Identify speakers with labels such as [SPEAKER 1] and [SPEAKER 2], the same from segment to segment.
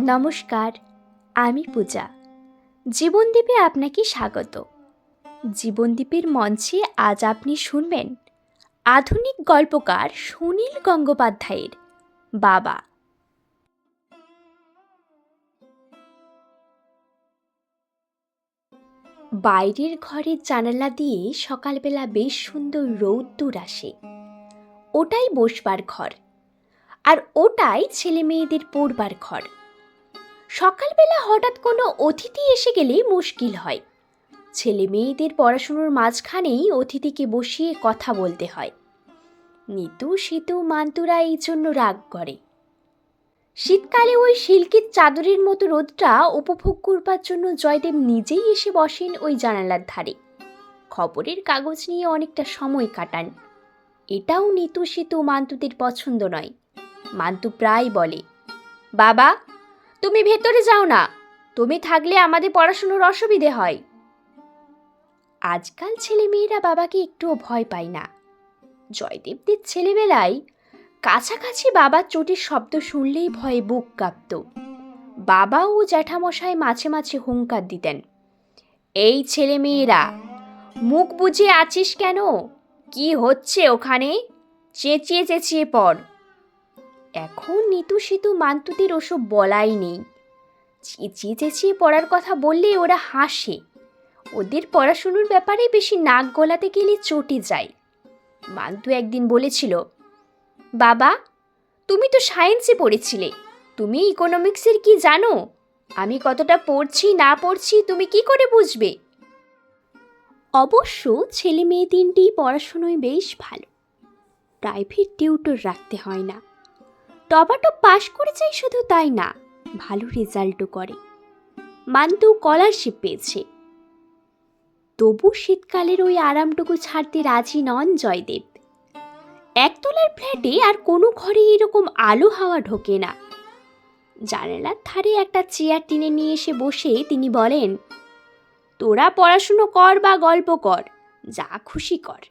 [SPEAKER 1] নমস্কার, আমি পূজা। জীবনদ্বীপে আপনাকে স্বাগত। জীবনদ্বীপের মঞ্চে আজ আপনি শুনবেন আধুনিক গল্পকার সুনীল গঙ্গোপাধ্যায়ের বাবা। বাইরের ঘরের জানালা দিয়ে সকালবেলা বেশ সুন্দর রৌদ্দুর আসে। ওটাই বসবার ঘর। আর ওটাই ছেলে মেয়েদের পড়বার ঘর। সকালবেলা হঠাৎ কোনো অতিথি এসে গেলে মুশকিল হয়। ছেলে মেয়েদের পড়াশুনোর মাঝখানেই অতিথিকে বসিয়ে কথা বলতে হয়। নিতু, সিতু, মান্তুরা এই জন্য রাগ করে। শীতকালে ওই সিল্কের চাদরের মতো রোদটা উপভোগ করবার জন্য জয়দেব নিজেই এসে বসেন ওই জানালার ধারে। খবরের কাগজ নিয়ে অনেকটা সময় কাটান। এটাও নিতু, সিতু, মান্তুদের পছন্দ নয়। মান্তু প্রায় বলে, বাবা তুমি ভেতরে যাও না। তুমি থাকলে আমাদের পড়াশুনোর অসুবিধে হয়। আজকাল ছেলেমেয়েরা বাবাকে একটুও ভয় পায় না। জয়দেবদের ছেলেবেলায় কাছাকাছি বাবার চোটের শব্দ শুনলেই ভয়ে বুক কাঁপত। বাবা ও জ্যাঠামশাই মাঝে মাঝে হুঙ্কার দিতেন, এই ছেলেমেয়েরা, মুখ বুঝে আছিস কেন? কি হচ্ছে ওখানে? চেঁচিয়ে চেঁচিয়ে পড়। এখন নিতু সেতু মান্তুদের ওসব বলাই নেই। চেঁচিয়ে চেঁচিয়ে পড়ার কথা বললে ওরা হাসে। ওদের পড়াশুনোর ব্যাপারে বেশি নাক গলাতে গেলে চটে যায়। মান্তু একদিন বলেছিল, বাবা, তুমি তো সায়েন্সে পড়েছিলে, তুমি ইকোনমিক্সের কি জানো? আমি কতটা পড়ছি, না পড়ছি, তুমি কি করে বুঝবে? অবশ্য ছেলে মেয়ে তিনটি পড়াশুনোয় বেশ ভালো। প্রাইভেট টিউটর রাখতে হয় না। টপাটো পাশ করে করেছেই শুধু তাই না, ভালো রেজাল্টও করে। মান্তু স্কলারশিপ পেয়েছে। তবু শীতকালের ওই আরামটুকু ছাড়তে রাজি নন জয়দেব। একতলার ফ্ল্যাটে আর কোনো ঘরে এরকম আলো হাওয়া ঢোকে না। জানালার ধারে একটা চেয়ার টেনে নিয়ে এসে বসে তিনি বলেন, তোরা পড়াশুনো কর বা গল্প কর, যা খুশি কর।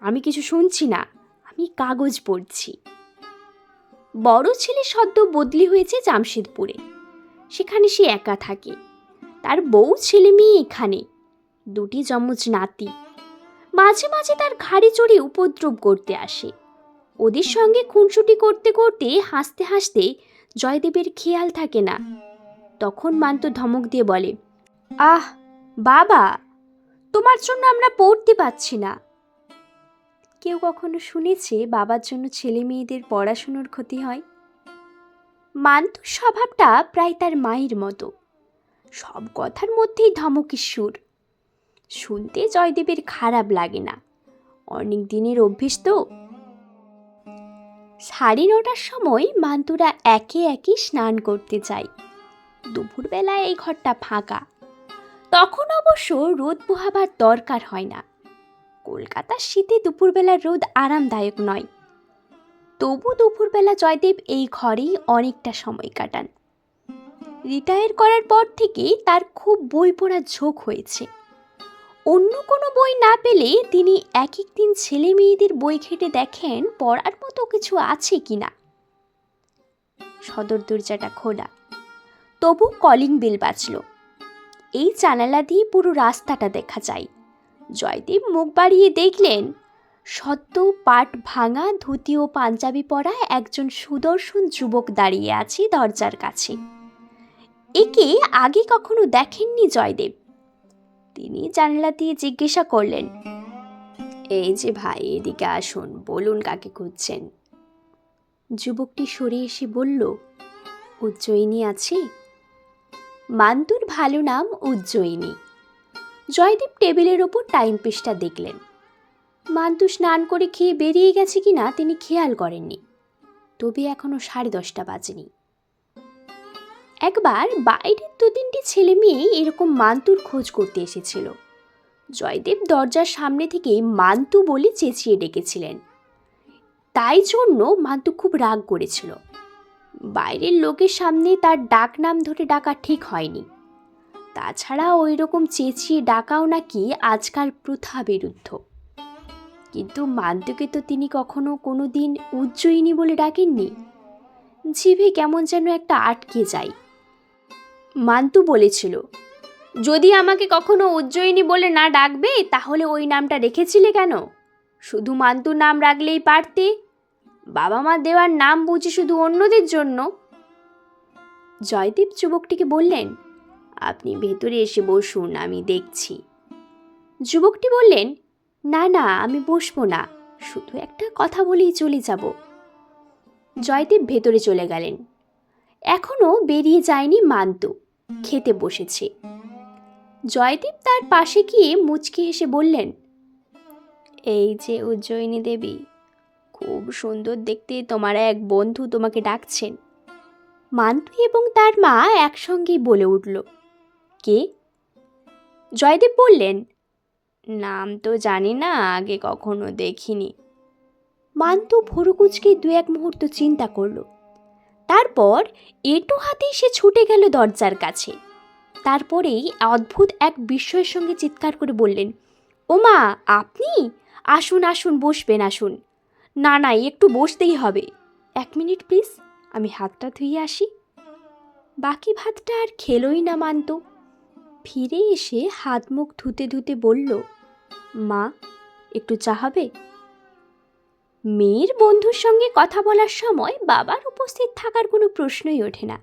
[SPEAKER 1] আমি কিছু শুনছি না, আমি কাগজ পড়ছি। বড় ছেলে সদ্য বদলি হয়েছে জামশেদপুরে। সেখানে সে একা থাকে। তার বউ ছেলে মেয়ে এখানে। দুটি যমজ নাতি। মাঝে মাঝে তার ঘাড়ে চড়ে উপদ্রব করতে আসে। ওদের সঙ্গে খুনসুটি করতে করতে হাসতে হাসতে জয়দেবের খেয়াল থাকে না। তখন মান্ত ধমক দিয়ে বলে, আহ, বাবা, তোমার জন্য আমরা পড়তে পাচ্ছি না। কেউ কখনো শুনেছে বাবার জন্য ছেলে মেয়েদের পড়াশুনোর ক্ষতি হয়? মান্তুর স্বভাবটা প্রায় তার মায়ের মতো। সব কথার মধ্যেই ধমকের সুর। শুনতে জয়দেবের খারাপ লাগে না। অনেক দিনের অভ্যেস তো। সাড়ে নটার সময় মান্তুরা একে একে স্নান করতে যায়। দুপুরবেলায় এই ঘরটা ফাঁকা। তখন অবশ্য রোদ পোহাবার দরকার হয় না। কলকাতার শীতে দুপুরবেলার রোদ আরামদায়ক নয়। তবু দুপুরবেলা জয়দেব এই ঘরেই অনেকটা সময় কাটান। রিটায়ার করার পর থেকেই তার খুব বই পড়ার ঝোঁক হয়েছে। অন্য কোনো বই না পেলে তিনি এক এক দিন ছেলে মেয়েদের বই ঘেটে দেখেন পড়ার মতো কিছু আছে কি না সদর দরজাটা খোলা। তবু কলিং বেল বাজল। এই জানালা দিয়ে পুরো রাস্তাটা দেখা যায়। জয়দেব মুখ বাড়িয়ে দেখলেন, সদ্য পাট ভাঙা ধুতি ও পাঞ্জাবি পরা একজন সুদর্শন যুবক দাঁড়িয়ে আছে দরজার কাছে। একে আগে কখনো দেখেননি জয়দেব। তিনি জানলা দিয়ে জিজ্ঞাসা করলেন, এই যে ভাই, এদিকে আসুন, বলুন কাকে খুঁজছেন? যুবকটি সরে এসে বলল, উজ্জয়িনী আছে? মান্তুর ভালো নাম উজ্জয়িনী। জয়দীপ টেবিলের ওপর টাইম পিসটা দেখলেন। মান্তু স্নান করে খেয়ে বেরিয়ে গেছে কিনা তিনি খেয়াল করেননি। তবে এখনও সাড়ে দশটা বাজেনি। একবার বাইরের দু তিনটি ছেলে মেয়ে এরকম মান্তুর খোঁজ করতে এসেছিল। জয়দেব দরজার সামনে থেকে মান্তু বলে চেঁচিয়ে ডেকেছিলেন। তাই জন্য মান্তু খুব রাগ করেছিল। বাইরের লোকের সামনে তার ডাক নাম ধরে ডাকা ঠিক হয়নি। তাছাড়া ওই রকম চেঁচিয়ে ডাকাও নাকি আজকাল প্রথা বিরুদ্ধ। কিন্তু মান্তুকে তো তিনি কখনো কোনো দিন উজ্জয়িনী বলে ডাকেননি। জিভে কেমন যেন একটা আটকে যায়। মান্তু বলেছিল, যদি আমাকে কখনো উজ্জয়িনী বলে না ডাকবে, তাহলে ওই নামটা রেখেছিলে কেন? শুধু মান্তু নাম রাখলেই পারতে। বাবা মা দেওয়ার নাম বুঝি শুধু অন্যদের জন্য? জয়দীপ যুবকটিকে বললেন আপনি ভেতরে এসে বসুন, আমি দেখছি। যুবকটি বললেন, না না, আমি বসবো না, শুধু একটা কথা বলেই চলে যাব। জয়দেব ভেতরে চলে গেলেন। এখনও বেরিয়ে যায়নি মান্তু, খেতে বসেছে। জয়দীপ তার পাশে গিয়ে মুচকি হেসে বললেন, এই যে উজ্জয়িনী দেবী, খুব সুন্দর দেখতে তোমার এক বন্ধু তোমাকে ডাকছেন। মান্তু এবং তার মা একসঙ্গেই বলে উঠল কে? জয়দেব বললেন, নাম তো জানি না, আগে কখনো দেখিনি। মান্তু ভুরুকুচকে দু এক মুহূর্ত চিন্তা করল। তারপর এটু হাতেই সে ছুটে গেল দরজার কাছে। তারপরেই অদ্ভুত এক বিস্ময়ের সঙ্গে চিৎকার করে বললেন, ওমা, আপনি? আসুন আসুন, বসবেন, আসুন। না না, একটু বসতেই হবে। এক মিনিট, প্লিজ। আমি হাতটা ধুয়ে আসি। বাকি ভাতটা আর খেলোই না মানত ফিরে এসে হাত মুখ ধুতে ধুতে বলল, মা, একটু চা হবে? মেয়ের বন্ধুর সঙ্গে কথা বলার সময় বাবার উপস্থিত থাকার কোনো প্রশ্নই ওঠে না।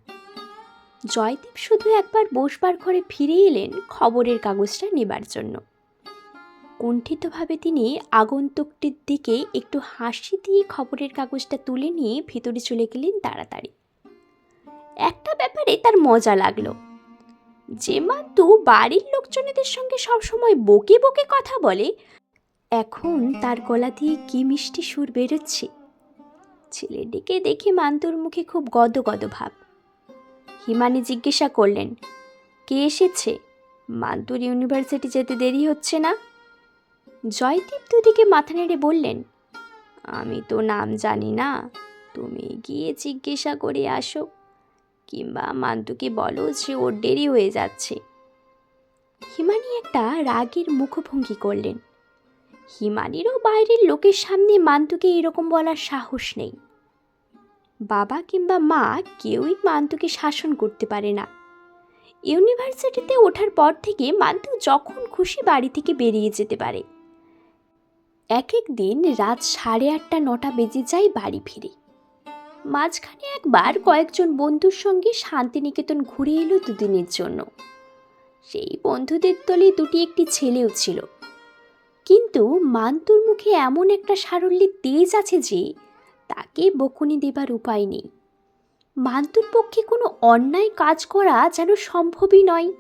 [SPEAKER 1] জয়দীপ শুধু একবার বসবার ঘরে ফিরে এলেন খবরের কাগজটা নেবার জন্য। কুণ্ঠিতভাবে তিনি আগন্তুকটির দিকে একটু হাসি দিয়ে খবরের কাগজটা তুলে নিয়ে ভিতরে চলে গেলেন তাড়াতাড়ি। একটা ব্যাপারে তার মজা লাগল। যে মাতু বাড়ির লোকজনেদের সঙ্গে সবসময় বকে বকে কথা বলে, এখন তার গলা দিয়ে কি মিষ্টি সুর বেরোচ্ছে? ছেলেটিকে দেখে মান্তুর মুখে খুব গদ গদ ভাব। হিমানি জিজ্ঞাসা করলেন, কে এসেছে? মান্তুর ইউনিভার্সিটি যেতে দেরি হচ্ছে না? জয়দীপ দুদিকে মাথা নেড়ে বললেন, আমি তো নাম জানি না। তুমি গিয়ে জিজ্ঞাসা করে আসো। কিংবা মান্তুকে বলো যে ওর দেরি হয়ে যাচ্ছে। হিমানি একটা রাগের মুখভঙ্গি করলেন। হিমানিরও বাইরের লোকের সামনে মান্তুকে এরকম বলার সাহস নেই। বাবা কিংবা মা কেউই মান্তুকে শাসন করতে পারে না। ইউনিভার্সিটিতে ওঠার পর থেকে মান্তু যখন খুশি বাড়ি থেকে বেরিয়ে যেতে পারে। এক এক দিন রাত সাড়ে আটটা, নটা বেজে যায় বাড়ি ফিরে। মাঝখানে একবার কয়েকজন বন্ধুর সঙ্গে শান্তিনিকেতন ঘুরে এলো দুদিনের জন্য। সেই বন্ধুদের দলে দুটি একটি ছেলেও ছিল। কিন্তু মান্তুর মুখে এমন একটা সারল্যের তেজ আছে যে তাকে বকুনি দেবার উপায় নেই। মান্তুর পক্ষে কোনো অন্যায় কাজ করা যেন সম্ভবই নয়।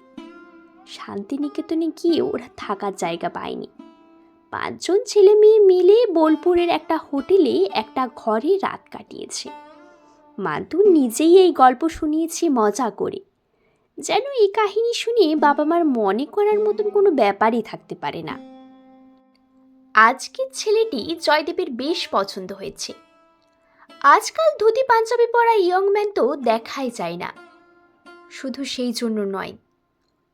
[SPEAKER 1] শান্তিনিকেতনে গিয়ে ওরা থাকার জায়গা পায়নি। পাঁচজন ছেলে মেয়ে মিলে বোলপুরের একটা হোটেলে একটা ঘরে রাত কাটিয়েছে। মান্তু নিজেই এই গল্প শুনিয়েছে মজা করে। যেন এই কাহিনী শুনে বাবা মার মনে করার মতন কোনো ব্যাপারই থাকতে পারে না। আজকের ছেলেটি জয়দেবের বেশ পছন্দ হয়েছে। আজকাল ধুতি পাঞ্জাবি পরা ইয়ং ম্যান তো দেখাই যায় না। শুধু সেই জন্য নয়,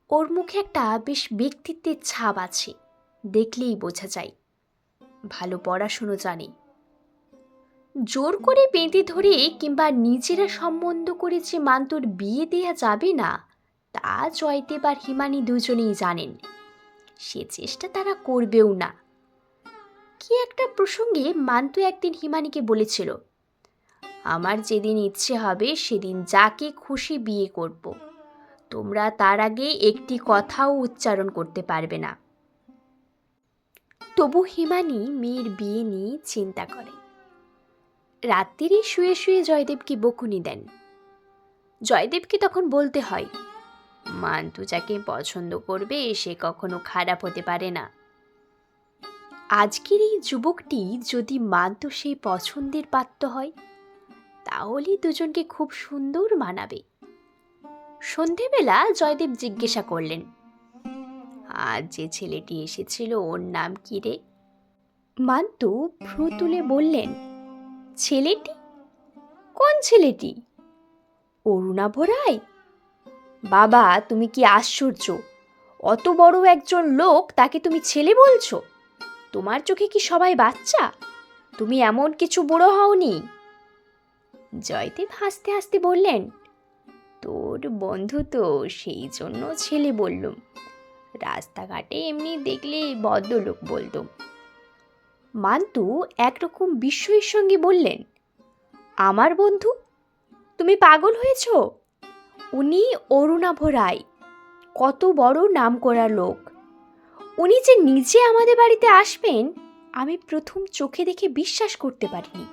[SPEAKER 1] ওর মুখে একটা বেশ ব্যক্তিত্বের ছাপ আছে, দেখলেই বোঝা যায়। ভালো পড়াশুনো জানে। জোর করে বেঁধে ধরে কিংবা নিজেরা সম্বন্ধ করে যে মান্তর বিয়ে দেয়া যাবে না, তা জয়দেব আর হিমানি দুজনেই জানেন। সে চেষ্টা তারা করবেও না। কি একটা প্রসঙ্গে মান্তু একদিন হিমানিকে বলেছিল, আমার যেদিন ইচ্ছে হবে সেদিন যাকে খুশি বিয়ে করব। তোমরা তার আগে একটি কথাও উচ্চারণ করতে পারবে না। তবু হিমানি মেয়ের বিয়ে নিয়ে চিন্তা করে। রাত্রিরে শুয়ে শুয়ে জয়দেবকে বকুনি দেন। জয়দেবকে তখন বলতে হয় মান্তু যাকে পছন্দ করবে, সে কখনো খারাপ হতে পারে না। আজকের এই যুবকটি যদি মান্তু সেই পছন্দের পাত্র হয়, তাহলে দুজনকে খুব সুন্দর মানাবে সন্ধেবেলা জয়দেব জিজ্ঞাসা করলেন, আজ যে ছেলেটি এসেছিল, ওর নাম কি রে মান্তু ভ্রু তুলে বললেন ছেলেটি? কোন ছেলেটি? অরুণাভ রায় বাবা, তুমি কি আশ্চর্য! অত বড় একজন লোক তাকে তুমি ছেলে বলছো? তোমার চোখে কি সবাই বাচ্চা? তুমি এমন কিছু বুড়ো হওনি? জয়দেব হাসতে হাসতে বললেন, তোর বন্ধু তো সেই জন্য ছেলে বললুম। রাস্তাঘাটে এমনি দেখলে ভদ্রলোক বলতো। মান্তু একরকম বিস্ময়ের সঙ্গে বললেন, আমার বন্ধু, তুমি পাগল হয়েছ? উনি অরুণাভ রায়, কত বড় নাম করা লোক। উনি যে নিজে আমাদের বাড়িতে আসবেন, আমি প্রথম চোখে দেখে বিশ্বাস করতে পারিনি।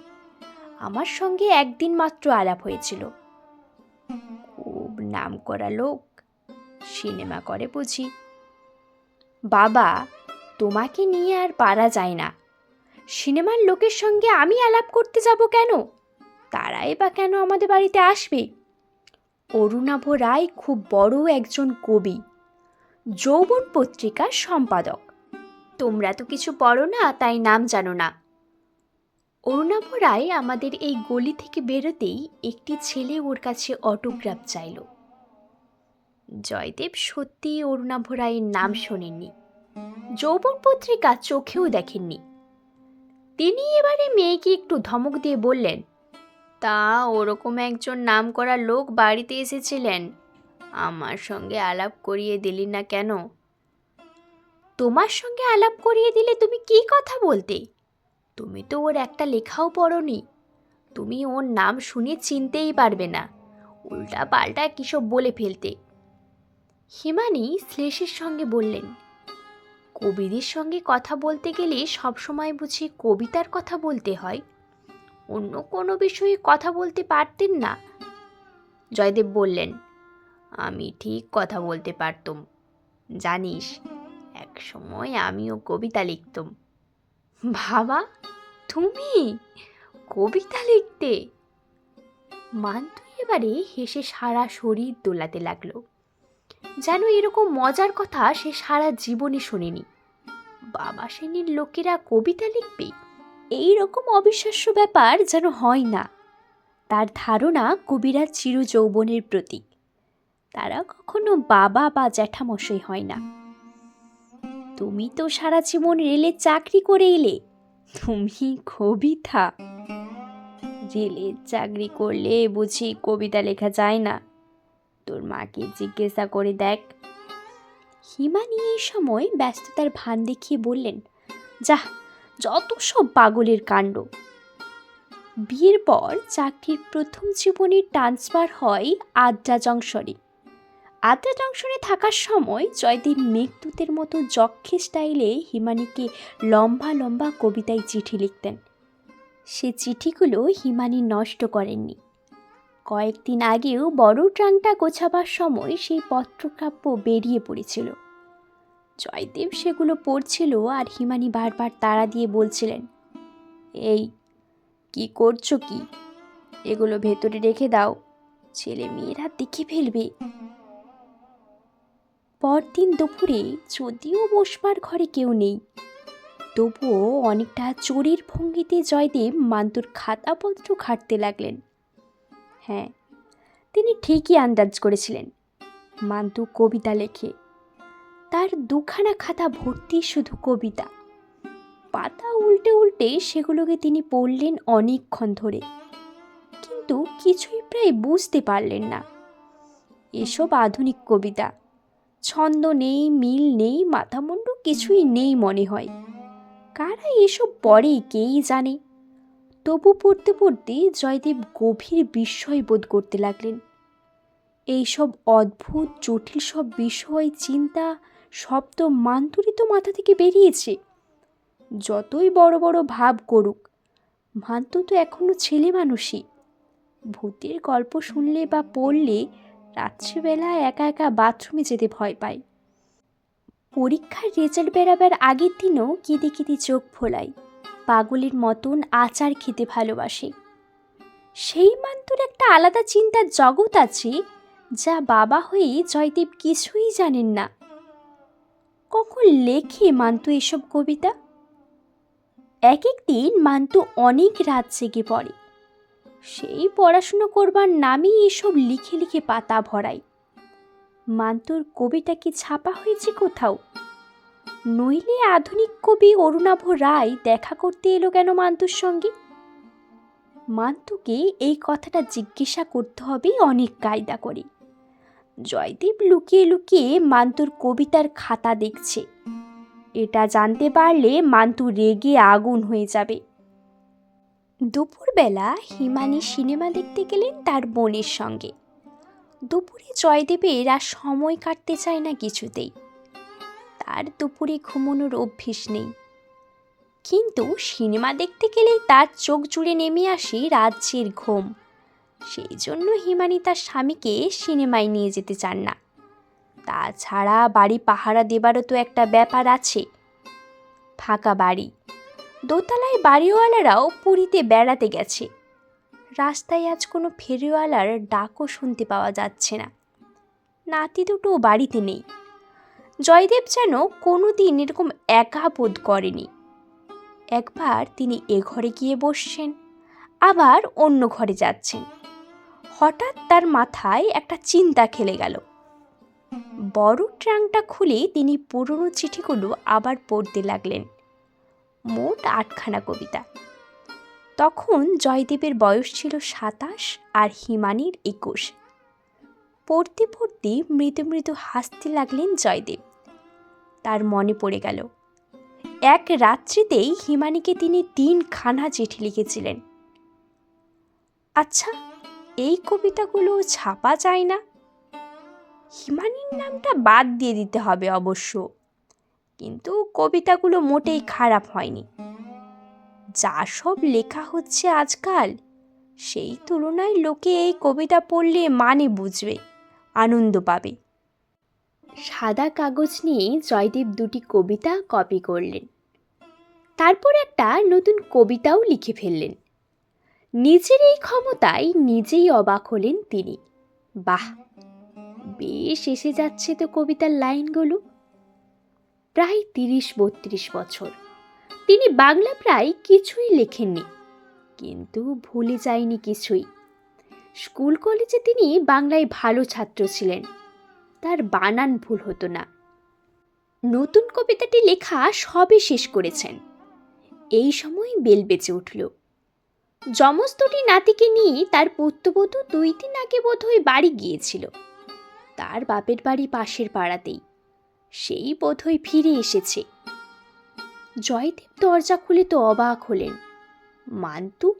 [SPEAKER 1] আমার সঙ্গে একদিন মাত্র আলাপ হয়েছিল। খুব নাম করা লোক, সিনেমা করে বুঝি। বাবা, তোমাকে নিয়ে আর পারা যায় না। সিনেমার লোকের সঙ্গে আমি আলাপ করতে যাব কেন? তারাই বা কেন আমাদের বাড়িতে আসবে? অরুণাভ রায় খুব বড় একজন কবি, যৌবন পত্রিকার সম্পাদক। তোমরা তো কিছু পড়ো না, তাই নাম জানো না। অরুণাভ রায় আমাদের এই গলি থেকে বেরোতেই একটি ছেলে ওর কাছে অটোগ্রাফ চাইল। জয়দেব সত্যি অরুণাভ রায়ের নাম শোনেননি। যৌবন পত্রিকা চোখেও দেখেননি। তিনি এবারে মেয়েকে একটু ধমক দিয়ে বললেন, তা ওরকম একজন নাম করা লোক বাড়িতে এসেছিলেন। আমার সঙ্গে আলাপ করিয়ে দিলি না কেন? তোমার সঙ্গে আলাপ করিয়ে দিলে তুমি কি কথা বলতে? তুমি তো ওর একটা লেখাও পড়নি। তুমি ওর নাম শুনে চিনতেই পারবে না। উল্টা পাল্টা কিসব বলে ফেলতে? হিমানি শ্লেষের সঙ্গে বললেন কবিদের সঙ্গে কথা বলতে গেলে সবসময় বুঝি কবিতার কথা বলতে হয়। অন্য কোনো বিষয়ে কথা বলতে পারতেন না। জয়দেব বললেন, আমি ঠিক কথা বলতে পারতুম। জানিস, এক সময় আমিও কবিতা লিখতুম। বাবা, তুমি? কবিতা লিখতে? মান্তু এবারে হেসে সারা শরীর দোলাতে লাগল। যেন এরকম মজার কথা সে সারা জীবনে শোনেনি। বাবা শ্রেণির লোকেরা কবিতা লিখবে, এই রকম অবিশ্বাস্য ব্যাপার যেন হয় না। তার ধারণা কবিরা চির যৌবনের প্রতীক। তারা কখনো বাবা বা জ্যাঠামশাই হয় না। তুমি তো সারা জীবন রেলে চাকরি করে এলে, তুমি কবিতা। রেলের চাকরি করলে বুঝি কবিতা লেখা যায় না। মাকে জিজ্ঞাসা করে দেখ। হিমানি এই সময় ব্যস্ততার ভান দেখিয়ে বললেন, যাহ, যত সব পাগলের কাণ্ড। বিয়ের পর চাকরির প্রথম জীবনের ট্রান্সফার হয় আদ্রা জংশনে। আদ্রা জংশনে থাকার সময় জয়দেব মেঘদূতের মতো যক্ষে স্টাইলে হিমানিকে লম্বা লম্বা কবিতায় চিঠি লিখতেন। সে চিঠিগুলো হিমানি নষ্ট করেননি। কয়েকদিন আগেও বড় ট্রাংটা গোছাবার সময় সেই পত্রকাব্য বেরিয়ে পড়েছিল। জয়দেব সেগুলো পড়ছিল আর হিমানি বারবার তাড়া দিয়ে বলছিলেন, এই, কি করছ কি? এগুলো ভেতরে রেখে দাও, ছেলে মেয়েরা দেখে ফেলবে। পরদিন দুপুরে যদিও বসবার ঘরে কেউ নেই, তবুও অনেকটা চোরের ভঙ্গিতে জয়দেব মান্তুর খাতাপত্র ঘাটতে লাগলেন। হ্যাঁ তিনি ঠিকই আন্দাজ করেছিলেন। মান্তু কবিতা লেখে। তার দুখানা খাতা ভর্তি শুধু কবিতা। পাতা উল্টে উল্টে সেগুলোকে তিনি পড়লেন অনেকক্ষণ ধরে। কিন্তু কিছুই প্রায় বুঝতে পারলেন না। এসব আধুনিক কবিতা। ছন্দ নেই, মিল নেই, মাথামুন্ডু কিছুই নেই মনে হয়। কারা এসব পড়ে, কেই জানে? তবু পড়তে পড়তে জয়দেব গভীর বিস্ময় বোধ করতে লাগলেন। এইসব অদ্ভুত, জটিল সব বিষয়, চিন্তা শব্দ মান্তুরিত মাথা থেকে বেরিয়েছে। যতই বড় বড় ভাব করুক মান্ত তো এখনও ছেলে মানুষই। ভূতের গল্প শুনলে বা পড়লে রাত্রিবেলা একা একা বাথরুমে যেতে ভয় পায়। পরীক্ষার রেজাল্ট বেরাবার আগের দিনও কেঁদে কেঁদে চোখ ফোলাই পাগলের মতন আচার খেতে ভালোবাসে। সেই মান্তুর একটা আলাদা চিন্তার জগৎ আছে, যা বাবা হয়ে জয়দেব কিছুই জানেন না। কখন লেখে মান্তু এসব কবিতা? এক এক দিন মান্তু অনেক রাত জেগে পড়ে। সেই পড়াশুনো করবার নামই এসব লিখে লিখে পাতা ভরাই মান্তুর কবিতা কি ছাপা হয়েছে কোথাও? নইলে আধুনিক কবি অরুণাভ রায় দেখা করতে এলো কেন মান্তুর সঙ্গে? মান্তুকে এই কথাটা জিজ্ঞাসা করতে হবে অনেক কায়দা করে। জয়দেব লুকিয়ে লুকিয়ে মান্তুর কবিতার খাতা দেখছে। এটা জানতে পারলে মান্তু রেগে আগুন হয়ে যাবে। দুপুরবেলা হিমানি সিনেমা দেখতে গেলেন তার বোনের সঙ্গে। দুপুরে জয়দেবের আর সময় কাটতে চায় না কিছুতেই। তার দুপুরে ঘুমানোর অভ্যেস নেই। কিন্তু সিনেমা দেখতে গেলেই তার চোখ জুড়ে নেমে আসে রাজ্যের ঘুম। সেই জন্য হিমানি তার স্বামীকে সিনেমায় নিয়ে যেতে চান না। তাছাড়া বাড়ি পাহারা দেবারও তো একটা ব্যাপার আছে। ফাঁকা বাড়ি। দোতলায় বাড়িওয়ালারাও পুরীতে বেড়াতে গেছে। রাস্তায় আজ কোনো ফেরিওয়ালার ডাকও শুনতে পাওয়া যাচ্ছে না। নাতি দুটো বাড়িতে নেই। জয়দেব যেন কোনো দিন এরকম একা বোধ করেনি। একবার তিনি এ ঘরে গিয়ে বসছেন, আবার অন্য ঘরে যাচ্ছেন। হঠাৎ তার মাথায় একটা চিন্তা খেলে গেল। বড় ট্রাঙ্কটা খুলে তিনি পুরনো চিঠিগুলো আবার পড়তে লাগলেন। মোট আটখানা কবিতা। তখন জয়দেবের বয়স ছিল সাতাশ আর হিমানির একুশ। পড়তে পড়তে মৃদু মৃদু হাসতে লাগলেন জয়দেব। তার মনে পড়ে গেল। এক রাত্রিতেই হিমানিকে তিনি তিনখানা চিঠি লিখেছিলেন। আচ্ছা এই কবিতাগুলো ছাপা যায় না? হিমানির নামটা বাদ দিয়ে দিতে হবে অবশ্য। কিন্তু কবিতাগুলো মোটেই খারাপ হয়নি। যা সব লেখা হচ্ছে আজকাল, সেই তুলনায় লোকে এই কবিতা পড়লে মানে বুঝবে, আনন্দ পাবে। সাদা কাগজ নিয়ে জয়দেব দুটি কবিতা কপি করলেন। তারপর একটা নতুন কবিতাও লিখে ফেললেন। নিজের এই ক্ষমতায় নিজেই অবাক হলেন তিনি। বাহ, বেশ এসে যাচ্ছে তো কবিতার লাইনগুলো। প্রায় তিরিশ বত্রিশ বছর। তিনি বাংলা প্রায় কিছুই লেখেননি, কিন্তু ভুলে যায়নি কিছুই। স্কুল কলেজে তিনি বাংলায় ভালো ছাত্র ছিলেন। তার বানান ভুল হতো না। নতুন কবিতাটি লেখা সবে শেষ করেছেন। এই সময় বেল বেঁচে উঠল। যমস্তটি নাতিকে নিয়ে তার পুত্রবধূ দুই দিন আগে বোধহয় বাড়ি গিয়েছিল। তার বাপের বাড়ি পাশের পাড়াতেই। সেই বোধহয় ফিরে এসেছে। জয়দেব দরজা খুলে তো অবাক হলেন। মান্তু,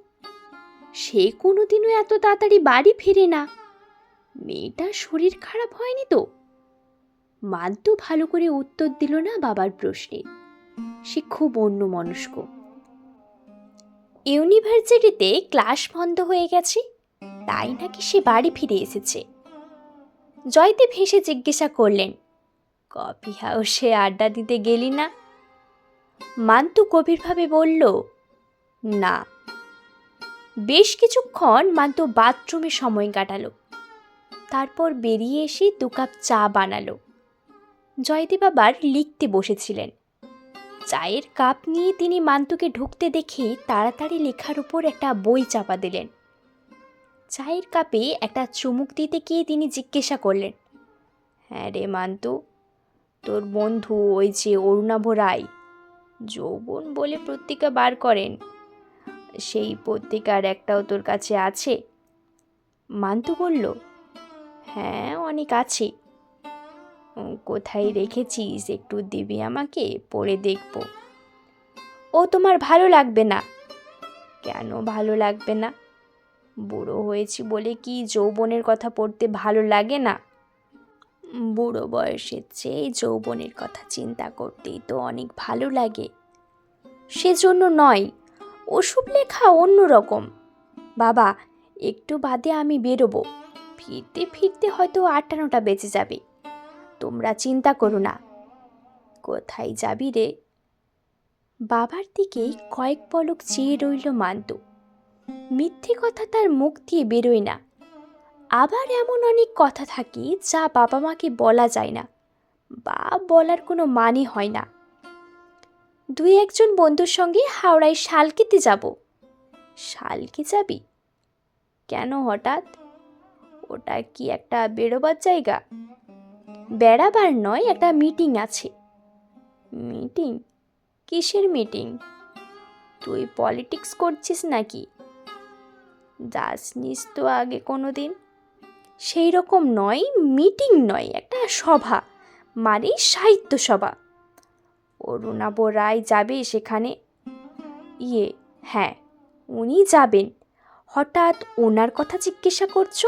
[SPEAKER 1] সে কোনোদিনও এত তাড়াতাড়ি বাড়ি ফিরে না। মেয়েটার শরীর খারাপ হয়নি তো? মান্তু ভালো করে উত্তর দিল না বাবার প্রশ্নে। সে খুব অন্য মনস্ক ইউনিভার্সিটিতে ক্লাস বন্ধ হয়ে গেছে, তাই নাকি সে বাড়ি ফিরে এসেছে? জয়দেব হেসে জিজ্ঞাসা করলেন, কফি হাউসে আড্ডা দিতে গেলি না? মান্তু গভীরভাবে বলল, না। বেশ কিছুক্ষণ মান্তু বাথরুমে সময় কাটালো। তারপর বেরিয়ে এসে দু কাপ চা বানালো। জয়দেব আবার লিখতে বসেছিলেন। চায়ের কাপ নিয়ে তিনি মান্তুকে ঢুকতে দেখে তাড়াতাড়ি লেখার উপর একটা বই চাপা দিলেন। চায়ের কাপে একটা চুমুক দিতে গিয়ে তিনি জিজ্ঞাসা করলেন হ্যাঁ রে মান্তু, তোর বন্ধু ওই যে অরুণাভ রায়, যৌবন বলে পত্রিকা বার করেন, সেই পত্রিকার একটাও তোর কাছে আছে? মান্তু বলল হ্যাঁ অনেক আছে। কোথায় রেখেছিস একটু দিবি আমাকে? পড়ে দেখব। ও তোমার ভালো লাগবে না। কেন ভালো লাগবে না? বুড়ো হয়েছি বলে কি যৌবনের কথা পড়তে ভালো লাগে না? বুড়ো বয়সের চেয়ে যৌবনের কথা চিন্তা করতেই তো অনেক ভালো লাগে। সেজন্য নয় ওসব লেখা অন্য রকম। বাবা, একটু বাদে আমি বেরোবো। ফিরতে ফিরতে হয়তো আটটা নটা বেঁচে যাবে। তোমরা চিন্তা করো না। কোথায় যাবি রে? বাবার দিকে কয়েক পলক চেয়ে রইল মান্ত। মিথ্যে কথা তার মুখ দিয়ে বেরোয় না। আবার এমন অনেক কথা থাকে যা বাবা মাকে বলা যায় না, বা বলার কোনো মানে হয় না। দুই একজন বন্ধুর সঙ্গে হাওড়ায় শালকিতে যাব। শালকে যাবি? কেন হঠাৎ? ওটা কি একটা বেরোবার জায়গা? বেড়াবার নয়, একটা মিটিং আছে। মিটিং কিসের মিটিং তুই পলিটিক্স করছিস নাকি? যাসনিস তো আগে কোনো দিন সেই রকম নয় মিটিং নয়, একটা সভা মানে সাহিত্য সভা। অরুণাব রায় যাবে সেখানে? ইয়ে হ্যাঁ উনি যাবেন। হঠাৎ ওনার কথা জিজ্ঞাসা করছ?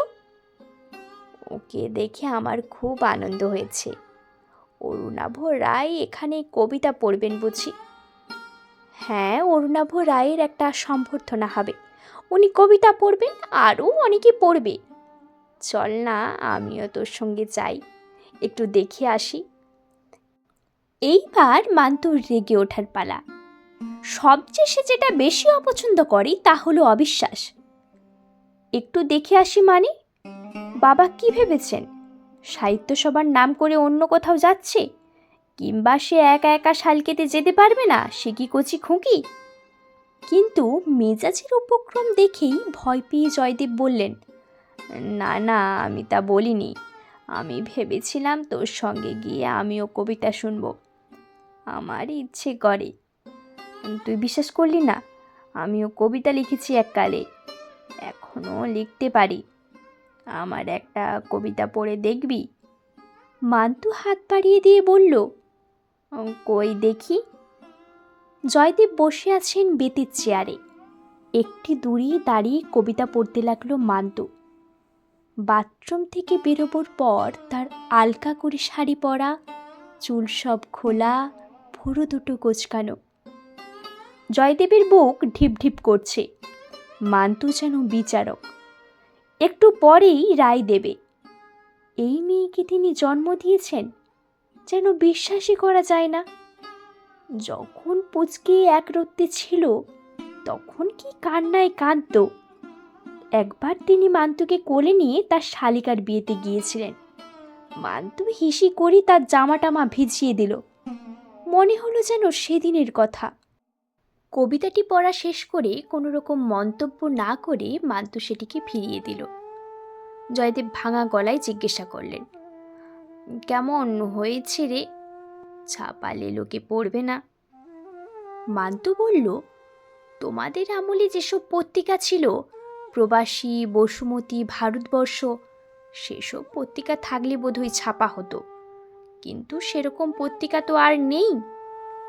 [SPEAKER 1] ওকে দেখে আমার খুব আনন্দ হয়েছে। অরুণাভ রায় এখানে কবিতা পড়বেন বুঝি? হ্যাঁ অরুণাভ রায়ের একটা সম্বর্ধনা হবে। উনি কবিতা পড়বেন, আরও অনেকে পড়বে। চল না, আমিও তোর সঙ্গে যাই। একটু দেখে আসি। এইবার মান্তুর রেগে ওঠার পালা। সবচেয়ে সে যেটা বেশি অপছন্দ করে তা হলো অবিশ্বাস। একটু দেখে আসি মানে? বাবা কি ভেবেছেন? সাহিত্য সবার নাম করে অন্য কোথাও যাচ্ছে? কিংবা সে একা একা শালকেতে যেতে পারবে না? সে কি কচি খুঁকি? কিন্তু মেজাজের উপক্রম দেখেই ভয় পেয়ে জয়দেব বললেন, না না, আমি তা বলিনি। আমি ভেবেছিলাম তোর সঙ্গে গিয়ে আমিও কবিতা শুনব। আমার ইচ্ছে করে। তুই বিশ্বাস করলি না? আমিও কবিতা লিখেছি এককালে। এখনও লিখতে পারি। আমার একটা কবিতা পড়ে দেখবি? মান্তু হাত বাড়িয়ে দিয়ে বলল, কই দেখি? জয়দেব বসে আছেন বেতের চেয়ারে। একটি দূরে দাঁড়িয়ে কবিতা পড়তে লাগল মান্তু বাথরুম থেকে বেরোবার পর তার আলকা করে শাড়ি পরা, চুল সব খোলা, ভুরু দুটো কোচকানো। জয়দেবের বুক ঢিপ ঢিপ করছে। মান্তু যেন বিচারক। একটু পরেই রায় দেবে। এই মেয়েকে তিনি জন্ম দিয়েছেন যেন বিশ্বাসই করা যায় না। যখন পুচকে এক রত্তে ছিল, তখন কি কান্নায় কাঁদত। একবার তিনি মান্তুকে কোলে নিয়ে তার শালিকার বিয়েতে গিয়েছিলেন। মান্তু হিসি করে তার জামা টামা ভিজিয়ে দিল। মনে হলো যেন সেদিনের কথা। কবিতাটি পড়া শেষ করে কোনো রকম মন্তব্য না করে মান্তু সেটিকে ফিরিয়ে দিল। জয়দেব ভাঙা গলায় জিজ্ঞাসা করলেন, কেমন হয়েছে রে? ছাপালে লোকে পড়বে না। মান্তু বলল, তোমাদের আমলে যেসব পত্রিকা ছিল, প্রবাসী, বসুমতী, ভারতবর্ষ, সেসব পত্রিকা থাকলে বোধহয় ছাপা হতো। কিন্তু সেরকম পত্রিকা তো আর নেই।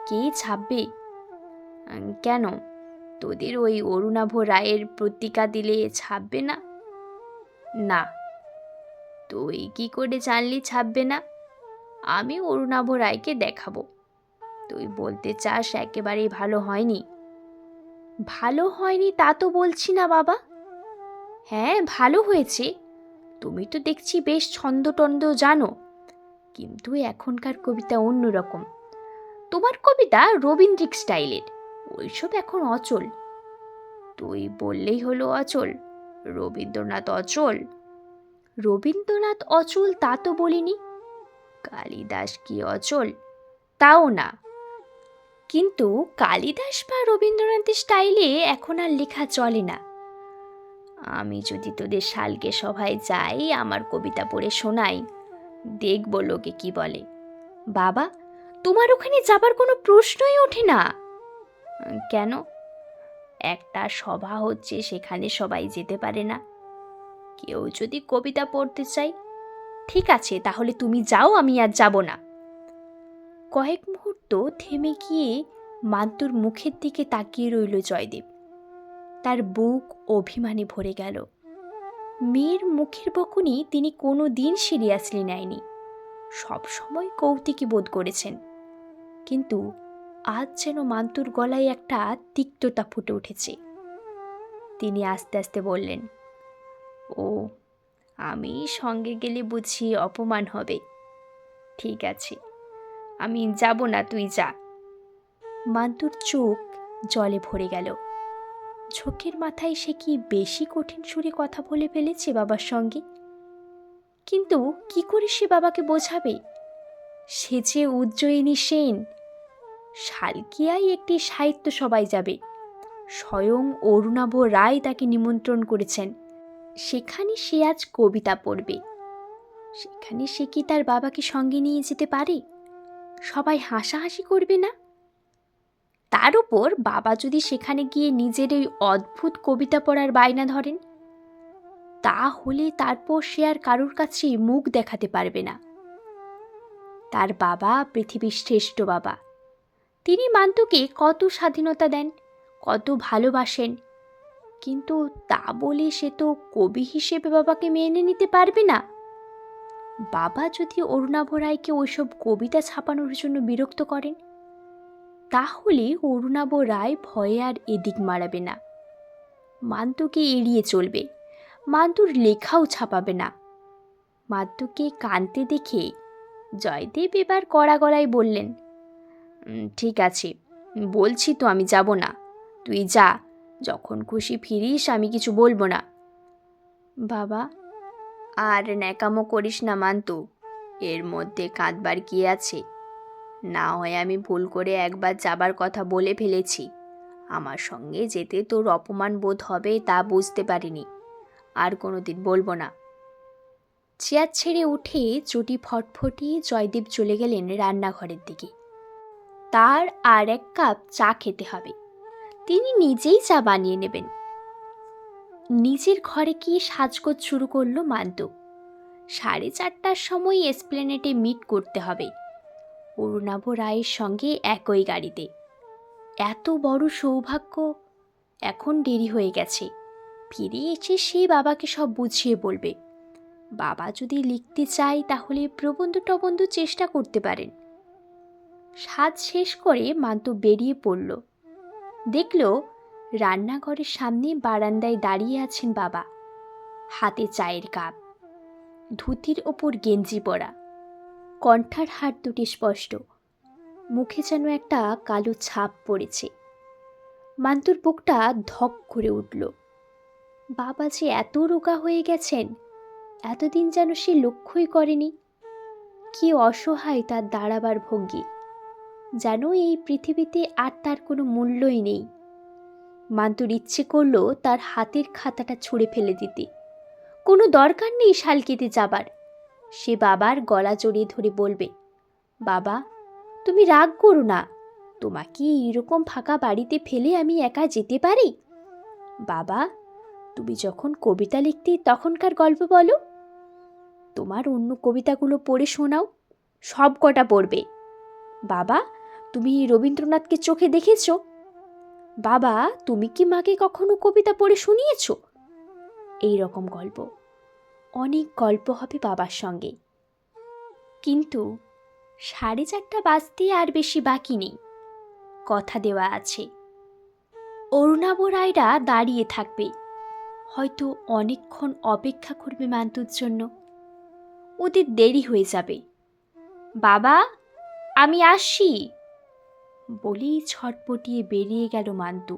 [SPEAKER 1] কে ছাপবে? কেন? তোদের ওই অরুণাভ রায়ের পত্রিকা দিলে ছাপবে না? না। তুই কি করে জানলি ছাপবে না? আমি অরুণাভ রায়কে দেখাবো। তুই বলতে চাস একেবারেই ভালো হয়নি? ভালো হয়নি তা তো বলছি না বাবা। হ্যাঁ ভালো হয়েছে। তুমি তো দেখছি বেশ ছন্দটন্দ জানো। কিন্তু এখনকার কবিতা অন্যরকম। তোমার কবিতা রবীন্দ্রিক স্টাইলের। ওইসব এখন অচল। তুই বললেই হলো অচল। রবীন্দ্রনাথ অচল? রবীন্দ্রনাথ অচল তা তো বলিনি। কালিদাস কি অচল? তাও না। কিন্তু কালিদাস বা রবীন্দ্রনাথের স্টাইলে এখন আর লেখা চলে না। আমি যদি তোদের শালকে সভায় যাই, আমার কবিতা পড়ে শোনাই। দেখব লোকে কি বলে। বাবা, তোমার ওখানে যাবার কোনো প্রশ্নই ওঠে না। কেন? একটা সভা হচ্ছে, সেখানে সবাই যেতে পারে না। কেউ যদি কবিতা পড়তে চাই ঠিক আছে, তাহলে তুমি যাও, আমি আর যাব না। কয়েক মুহূর্ত থেমে গিয়ে মান্তুর মুখের দিকে তাকিয়ে রইল জয়দেব। তার বুক অভিমানে ভরে গেল। মেয়ের মুখের বকুনি তিনি কোনো দিন সিরিয়াসলি নেয়নি। সবসময় কৌতুকী বোধ করেছেন। কিন্তু আজ যেন মান্তুর গলায় একটা তিক্ততা ফুটে উঠেছে। তিনি আস্তে আস্তে বললেন, ও, আমি সঙ্গে গেলে বুঝি অপমান হবে। ঠিক আছে, আমি যাব না, তুই যা। মান্তুর চোখ জলে ভরে গেল। ঝোঁকের মাথায় সে কি বেশি কঠিন সুরে কথা বলে ফেলেছে বাবার সঙ্গে? কিন্তু কি করে সে বাবাকে বোঝাবে? সে যে উজ্জয়িনী সেন শালকিয়ায় একটি সাহিত্য সভায় যাবে। স্বয়ং অরুণাভ রায় তাকে নিমন্ত্রণ করেছেন। সেখানে সে আজ কবিতা পড়বে। সেখানে সে কি তার বাবাকে সঙ্গে নিয়ে যেতে পারে? সবাই হাসাহাসি করবে না? তার উপর বাবা যদি সেখানে গিয়ে নিজের ওই অদ্ভুত কবিতা পড়ার বায়না ধরেন, তাহলে তারপর সে আর কারুর কাছে মুখ দেখাতে পারবে না। তার বাবা পৃথিবীর শ্রেষ্ঠ বাবা। তিনি মান্তুকে কত স্বাধীনতা দেন কত ভালোবাসেন। কিন্তু তা বলে সে তো কবি হিসেবে বাবাকে মেনে নিতে পারবে না। বাবা যদি অরুণাভ রায়কে ওইসব কবিতা ছাপানোর জন্য বিরক্ত করেন তাহলে অরুণাভ রায় ভয়ে আর এদিক মারাবে না। মান্তুকে এড়িয়ে চলবে মান্তুর লেখাও ছাপাবে না। মান্তুকে কানতে দেখে জয়দেব এবার কড়া গলায় বললেন "উম, ঠিক আছে, বলছি তো আমি যাব না। তুই যা, যখন খুশি ফিরিস আমি কিছু বলব না। বাবা, আর ন্যাকামো করিস না মান্তু, এর মধ্যে কাঁদবার কি আছে? না হয় আমি ভুল করে একবার যাবার কথা বলে ফেলেছি। আমার সঙ্গে যেতে তোর অপমান বোধ হবে তা বুঝতে পারিনি, আর কোনো দিন বলব না। চেয়ার ছেড়ে উঠে চুটি ফটফটিয়ে জয়দীপ চলে গেলেন রান্নাঘরের দিকে। তার আর এক কাপ চা খেতে হবে। তিনি নিজেই চা বানিয়ে নেবেন। নিজের ঘরে গিয়ে সাজগোজ শুরু করল মান্তু সাড়ে চারটার সময় এসপ্লেনেটে মিট করতে হবে। অরুণাভ রায়ের সঙ্গে একই গাড়িতে। এত বড় সৌভাগ্য! এখন দেরি হয়ে গেছে। ফিরে এসে সে বাবাকে সব বুঝিয়ে বলবে, বাবা যদি লিখতে চায় তাহলে প্রবন্ধ টবন্ধ চেষ্টা করতে পারেন। সাজ শেষ করে মান্তু বেরিয়ে পড়ল। দেখল রান্নাঘরের সামনে বারান্দায় দাঁড়িয়ে আছেন বাবা। হাতে চায়ের কাপ, ধুতির ওপর গেঞ্জি পরা। কণ্ঠার হাত দুটি স্পষ্ট। মুখে যেন একটা কালো ছাপ পড়েছে। মান্তুর বুকটা ধক করে উঠল। বাবা যে এত রোগা হয়ে গেছেন, এতদিন যেন সে লক্ষ্যই করেনি। কি অসহায় তার দাঁড়াবার ভঙ্গি। যেন এই পৃথিবীতে আর তার কোনো মূল্যই নেই। মান্তুর ইচ্ছে করল তার হাতের খাতাটা ছুঁড়ে ফেলে দিতে। কোনো দরকার নেই শালকিতে যাবার। সে বাবার গলা জড়িয়ে ধরে বলবে, বাবা, তুমি রাগ করো না। তোমাকে এইরকম ফাঁকা বাড়িতে ফেলে আমি একা যেতে পারি? বাবা, তুমি যখন কবিতা লিখতে তখনকার গল্প বলো। তোমার অন্য কবিতাগুলো পড়ে শোনাও, সব কটা পড়বে। বাবা তুমি রবীন্দ্রনাথকে চোখে দেখেছ? বাবা, তুমি কি মাকে কখনো কবিতা পড়ে শুনিয়েছ? এই রকম গল্প। অনেক গল্প হবে বাবার সঙ্গে। কিন্তু সাড়ে চারটা বাজতে আর বেশি বাকি নেই। কথা দেওয়া আছে। অরুণাব রায়রা দাঁড়িয়ে থাকবে। হয়তো অনেকক্ষণ অপেক্ষা করবে মান্তুর জন্য। ওদের দেরি হয়ে যাবে। বাবা, আমি আসছি। বলেই ছটপটিয়ে বেরিয়ে গেল মান্তু